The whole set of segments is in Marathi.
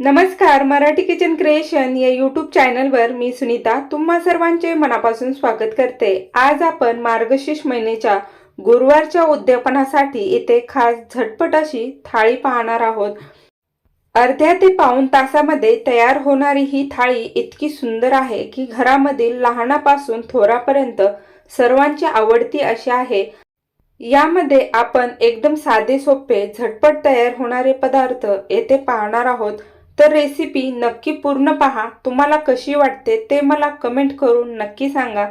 नमस्कार मराठी किचन क्रिएशन या यूट्यूब चॅनलवर मी सुनीता तुम्हा सर्वांचे मनापासून स्वागत करते. आज आपण मार्गशीर्ष महिन्याच्या गुरुवारच्या उद्यापनासाठी इथे खास झटपट अशी थाळी पाहणार आहोत. अर्ध्या ते पाऊण तासामध्ये तयार होणारी ही थाळी इतकी सुंदर आहे की घरामधील लहानापासून थोरापर्यंत सर्वांची आवडती अशी आहे. यामध्ये आपण एकदम साधे सोपे झटपट तयार होणारे पदार्थ येथे पाहणार आहोत. तर रेसिपी नक्की पूर्ण पहा. तुम्हाला कशी वाटते ते मला कमेंट करून नक्की सांगा.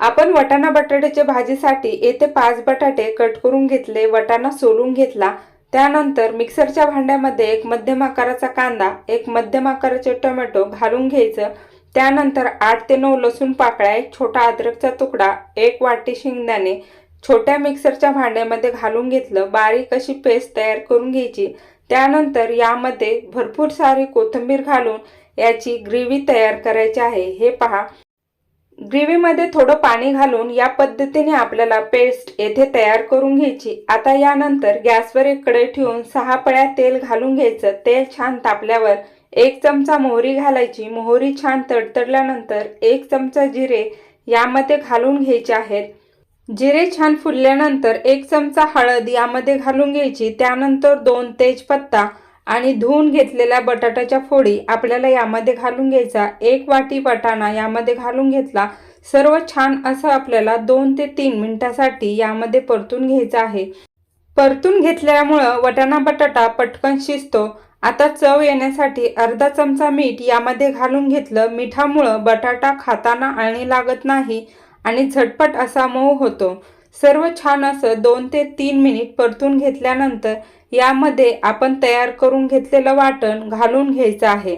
आपण वटाणा बटाट्याच्या भाजीसाठी येथे पाच बटाटे कट करून घेतले वटाणा सोलून घेतला. त्यानंतर मिक्सरच्या भांड्यामध्ये एक मध्यम आकाराचा कांदा एक मध्यम आकाराचे टोमॅटो घालून घ्यायचं. त्यानंतर आठ ते नऊ लसूण पाकळ्या एक छोटा अद्रकचा तुकडा एक वाटी शेंगदाणे छोट्या मिक्सरच्या भांड्यामध्ये घालून घेतलं. बारीक अशी पेस्ट तयार करून घ्यायची. त्यानंतर यामध्ये भरपूर सारी कोथिंबीर घालून याची ग्रेव्ही तयार करायची आहे. हे पहा. ग्रेव्हीमध्ये थोडं पाणी घालून या पद्धतीने आपल्याला पेस्ट येथे तयार करून घ्यायची. आता यानंतर गॅसवर एक कढई ठेवून सहा पळ्या तेल घालून घ्यायचं. तेल छान तापल्यावर एक चमचा मोहरी घालायची. मोहरी छान तडतडल्यानंतर एक चमचा जिरे यामध्ये घालून घ्यायचे आहेत. जिरे छान फुलल्यानंतर एक चमचा हळद यामध्ये घालून घ्यायची. त्यानंतर दोन तेजपत्ता आणि धुवून घेतलेल्या बटाट्याच्या फोडी आपल्याला यामध्ये घालून घ्यायचा. एक वाटी वाटाणा यामध्ये घालून घेतला. सर्व छान असं आपल्याला दोन ते तीन मिनिटासाठी यामध्ये परतून घ्यायचं आहे. परतून घेतल्यामुळं वटाणा बटाटा पटकन शिजतो. आता चव येण्यासाठी अर्धा चमचा मीठ यामध्ये घालून घेतलं. मिठामुळं बटाटा खाताना आणि लागत नाही. आणि झटपट असा मऊ होतो. सर्व छान असं दोन ते तीन मिनिट परतून घेतल्यानंतर यामध्ये आपण तयार करून घेतलेलं वाटण घालून घ्यायचं आहे.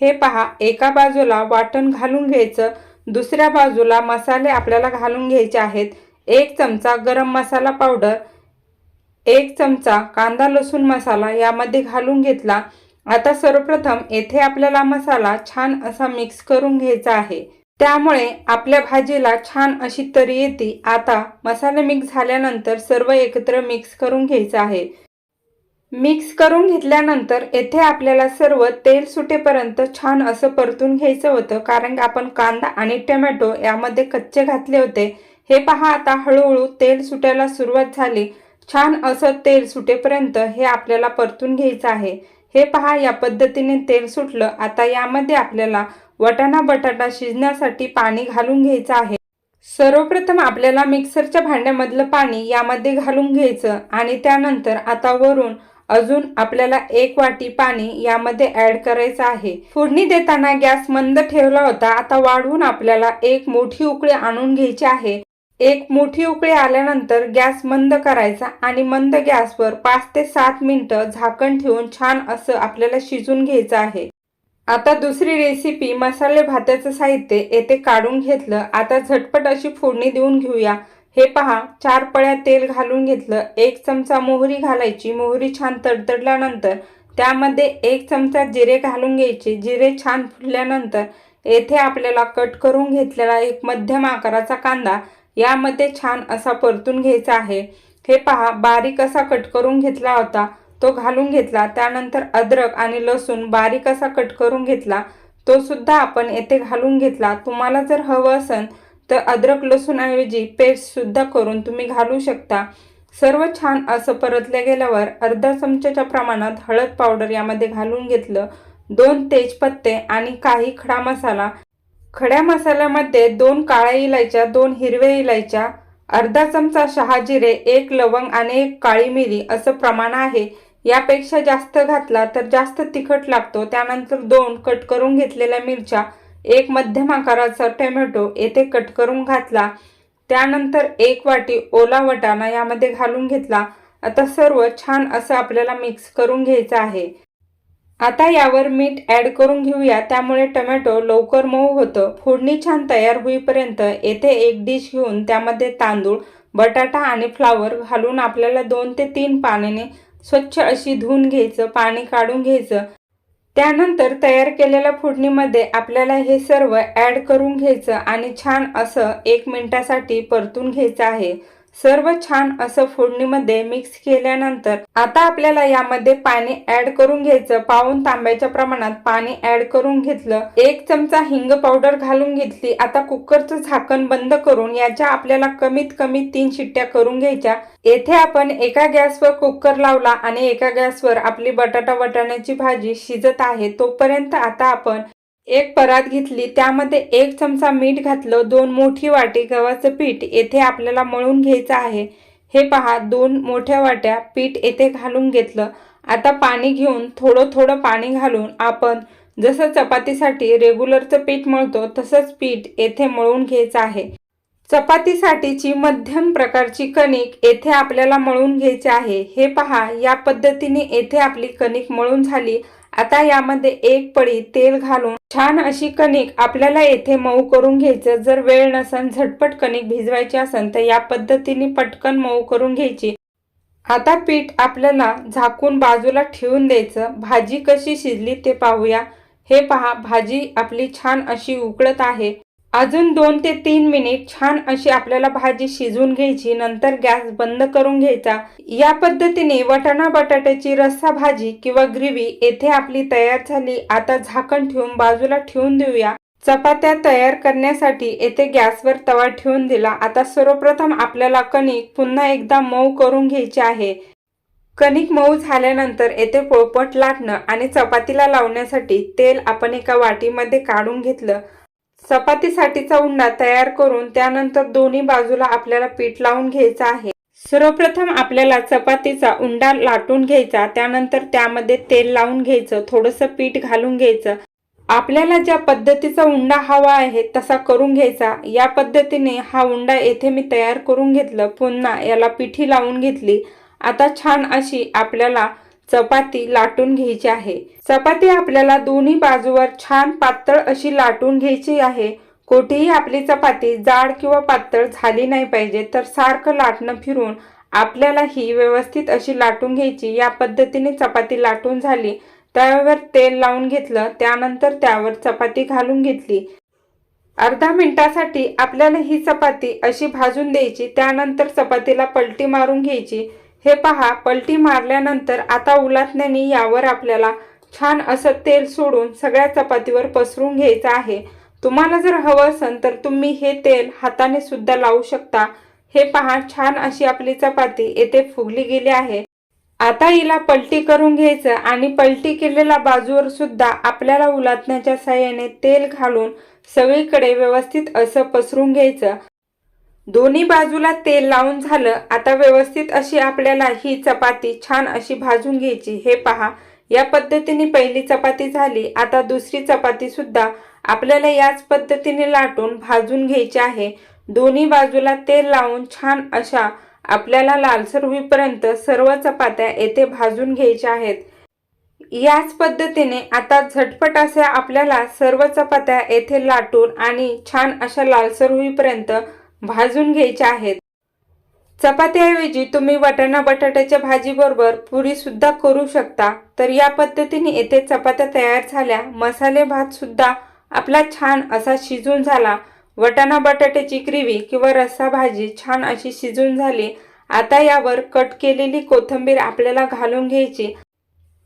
हे पहा एका बाजूला वाटण घालून घ्यायचं दुसऱ्या बाजूला मसाले आपल्याला घालून घ्यायचे आहेत. एक चमचा गरम मसाला पावडर एक चमचा कांदा लसूण मसाला यामध्ये घालून घेतला. आता सर्वप्रथम येथे आपल्याला मसाला छान असा मिक्स करून घ्यायचा आहे. त्यामुळे आपल्या भाजीला छान अशी तरी येते. आता मसाला मिक्स झाल्यानंतर सर्व एकत्र मिक्स करून घ्यायचं आहे. मिक्स करून घेतल्यानंतर येथे आपल्याला सर्व तेल सुटेपर्यंत छान असं परतून घ्यायचं होतं. कारण आपण कांदा आणि टोमॅटो यामध्ये कच्चे घातले होते. हे पहा आता हळूहळू तेल सुटायला सुरुवात झाली. छान असं तेल सुटेपर्यंत हे आपल्याला परतून घ्यायचं आहे. हे पहा या पद्धतीने तेल सुटलं. आता यामध्ये आपल्याला वटाणा बटाटा शिजण्यासाठी पाणी घालून घ्यायचं आहे. सर्वप्रथम आपल्याला मिक्सरच्या भांड्यामधलं पाणी यामध्ये घालून घ्यायचं आणि त्यानंतर आता वरून अजून आपल्याला एक वाटी पाणी यामध्ये ऍड करायचं आहे. फोडणी देताना गॅस मंद ठेवला होता आता वाढवून आपल्याला एक मोठी उकळी आणून घ्यायची आहे. एक मोठी उकळी आल्यानंतर गॅस मंद करायचा आणि मंद गॅसवर पाच ते सात मिनिटं झाकण ठेवून छान असं आपल्याला शिजून घ्यायचं आहे. आता दुसरी रेसिपी मसाले भाताचं साहित्य येथे काढून घेतलं. आता झटपट अशी फोडणी देऊन घेऊया. हे पहा चार पळ्या तेल घालून घेतलं. एक चमचा मोहरी घालायची. मोहरी छान तडतडल्यानंतर त्यामध्ये एक चमचा जिरे घालून घ्यायचे. जिरे छान फुटल्यानंतर येथे आपल्याला कट करून घेतलेला एक मध्यम आकाराचा कांदा यामध्ये छान असा परतून घ्यायचा आहे. हे पहा बारीक असा कट करून घेतला होता. तो घालून घेतला त्यानंतर अद्रक आणि लसूण बारीक असा कट करून घेतला. तो सुद्धा आपण येथे घालून घेतला. तुम्हाला जर हवं असेल तर अद्रक लसूणऐवजी पेस्टसुद्धा करून तुम्ही घालू शकता. सर्व छान असं परतल्या गेल्यावर अर्धा चमच्याच्या प्रमाणात हळद पावडर यामध्ये घालून घेतलं. दोन तेजपत्ते आणि काही खडा मसाला. खड्या मसाल्यामध्ये दोन काळ्या इलायच्या दोन हिरव्या इलायच्या अर्धा चमचा शहाजिरे एक लवंग आणि एक काळी मिरी असं प्रमाण आहे. यापेक्षा जास्त घातला तर जास्त तिखट लागतो. त्यानंतर दोन कट करून घेतलेल्या मिरच्या एक मध्यम आकाराचा टोमॅटो येथे कट करून घातला. त्यानंतर एक वाटी ओला वटाणा यामध्ये घालून घेतला. आता सर्व छान असं आपल्याला मिक्स करून घ्यायचं आहे. आता यावर मीठ ॲड करून घेऊया. त्यामुळे टोमॅटो लवकर मऊ होतं. फोडणी छान तयार होईपर्यंत येथे एक डिश घेऊन त्यामध्ये तांदूळ बटाटा आणि फ्लावर घालून आपल्याला दोन ते तीन पाण्याने स्वच्छ अशी धुवून घ्यायचं पाणी काढून घ्यायचं. त्यानंतर तयार केलेल्या फोडणीमध्ये आपल्याला हे सर्व ॲड करून घ्यायचं आणि छान असं एक मिनिटासाठी परतून घ्यायचं आहे. सर्व छान असं फोडणीमध्ये मिक्स केल्यानंतर आता आपल्याला यामध्ये पाणी ऍड करून घ्यायचं. पाऊन तांब्याच्या प्रमाणात पाणी ऍड करून घेतलं. एक चमचा हिंग पावडर घालून घेतली. आता कुकरचं झाकण बंद करून याच्या आपल्याला कमीत कमी तीन शिट्ट्या करून घ्यायच्या. येथे आपण एका गॅसवर कुकर लावला आणि एका गॅसवर आपली बटाटा वटाण्याची भाजी शिजत आहे. तोपर्यंत आता आपण एक परात घेतली त्यामध्ये एक चमचा मीठ घातलं दोन मोठी वाटी गव्हाचं पीठ येथे आपल्याला मळून घ्यायचं आहे. हे पहा दोन मोठ्या वाट्या पीठ येथे घालून घेतलं. आता पाणी घेऊन थोडं थोडं पाणी घालून आपण जसं चपातीसाठी रेग्युलरचं पीठ मळतो तसंच पीठ येथे मळून घ्यायचं आहे. चपातीसाठीची मध्यम प्रकारची कणिक येथे आपल्याला मळून घ्यायची आहे. हे पहा या पद्धतीने येथे आपली कणिक मळून झाली. आता यामध्ये एक पळी तेल घालून छान अशी कणिक आपल्याला येथे मऊ करून घ्यायचं. जर वेळ नसन झटपट कणिक भिजवायची असेल तर या पद्धतीने पटकन मऊ करून घ्यायची. आता पीठ आपल्याला झाकून बाजूला ठेवून द्यायचं. भाजी कशी शिजली ते पाहूया. हे पहा भाजी आपली छान अशी उकळत आहे. अजून दोन ते तीन मिनिट छान अशी आपल्याला भाजी शिजवून घ्यायची नंतर गॅस बंद करून घ्यायचा. या पद्धतीने वटाणा बटाट्याची रस्सा भाजी किंवा ग्रेव्ही येथे आपली तयार झाली. आता झाकण ठेवून बाजूला ठेवून देऊया. चपात्या तयार करण्यासाठी येथे गॅसवर तवा ठेवून दिला. आता सर्वप्रथम आपल्याला कणिक पुन्हा एकदा मऊ करून घ्यायची आहे. कणिक मऊ झाल्यानंतर येथे पोळपट लाटणं आणि चपातीला लावण्यासाठी तेल आपण एका वाटीमध्ये काढून घेतलं. चपातीसाठीचा उंडा तयार करून त्यानंतर दोन्ही बाजूला आपल्याला पीठ लावून घ्यायचं आहे. सर्वप्रथम आपल्याला चपातीचा उंडा लाटून घ्यायचा त्यानंतर त्यामध्ये तेल लावून घ्यायचं थोडंसं पीठ घालून घ्यायचं. आपल्याला ज्या पद्धतीचा उंडा हवा आहे तसा करून घ्यायचा. या पद्धतीने हा उंडा येथे मी तयार करून घेतलं पुन्हा याला पिठी लावून घेतली. आता छान अशी आपल्याला चपाती लाटून घ्यायची आहे. चपाती आपल्याला दोन्ही बाजूवर छान पातळ अशी लाटून घ्यायची आहे. कोठेही आपली चपाती जाड किंवा पातळ झाली नाही पाहिजे तर सारखं लाटणं फिरून आपल्याला ही व्यवस्थित अशी लाटून घ्यायची. या पद्धतीने चपाती लाटून झाली त्यावर तेल लावून घेतलं त्यानंतर त्यावर चपाती घालून घेतली. अर्धा मिनिटासाठी आपल्याला ही चपाती अशी भाजून द्यायची त्यानंतर चपातीला पलटी मारून घ्यायची. हे पहा पलटी मारल्यानंतर आता उलाटण्याने यावर आपल्याला छान असं तेल सोडून सगळ्या चपातीवर पसरून घ्यायचं आहे. तुम्हाला जर हवं असेल तर तुम्ही हे तेल हाताने सुद्धा लावू शकता. हे पहा छान अशी आपली चपाती येथे फुगली गेली आहे. आता हिला पलटी करून घ्यायचं आणि पलटी केलेल्या बाजूवर सुद्धा आपल्याला उलाटण्याच्या साह्याने तेल घालून सगळीकडे व्यवस्थित असं पसरून घ्यायचं. दोन्ही बाजूला तेल लावून झालं. आता व्यवस्थित अशी आपल्याला ही चपाती छान अशी भाजून घ्यायची. हे पहा या पद्धतीने पहिली चपाती झाली. आता दुसरी चपाती सुद्धा आपल्याला याच पद्धतीने लाटून भाजून घ्यायची आहे. दोन्ही बाजूला तेल लावून छान अशा आपल्याला लालसर होईपर्यंत सर्व चपात्या येथे भाजून घ्यायच्या आहेत. याच पद्धतीने आता झटपट अशा आपल्याला सर्व चपात्या येथे लाटून आणि छान अशा लालसर होईपर्यंत भाजून घ्यायच्या आहेत. चपात्याऐवजी तुम्ही वाटाणा बटाट्याच्या भाजीबरोबर पुरीसुद्धा करू शकता. तर या पद्धतीने येथे चपात्या तयार झाल्या. मसाले भातसुद्धा आपला छान असा शिजून झाला. वटाणा बटाट्याची ग्रेव्ही किंवा रस्सा भाजी छान अशी शिजून झाली. आता यावर कट केलेली कोथिंबीर आपल्याला घालून घ्यायची.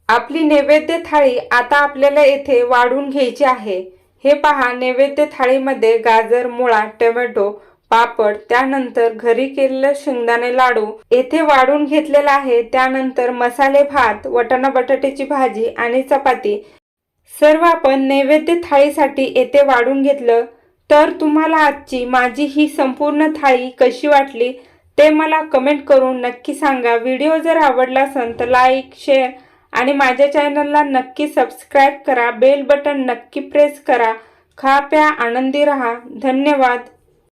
आपली नैवेद्य थाळी आता आपल्याला येथे वाढून घ्यायची आहे. हे पहा नैवेद्य थाळीमध्ये गाजर मुळा टोमॅटो पापड त्यानंतर घरी केलेलं शेंगदाणे लाडू येथे वाढून घेतलेला आहे. त्यानंतर मसाले भात वटाणा बटाट्याची भाजी आणि चपाती. सर्व आपण नैवेद्य थाळीसाठी येथे वाढून घेतलं. तर तुम्हाला आजची माझी ही संपूर्ण थाळी कशी वाटली ते मला कमेंट करून नक्की सांगा. व्हिडिओ जर आवडला असेल तर लाईक शेअर आणि माझ्या चॅनलला नक्की सबस्क्राईब करा. बेल बटन नक्की प्रेस करा. खा प्या आनंदी रहा. धन्यवाद.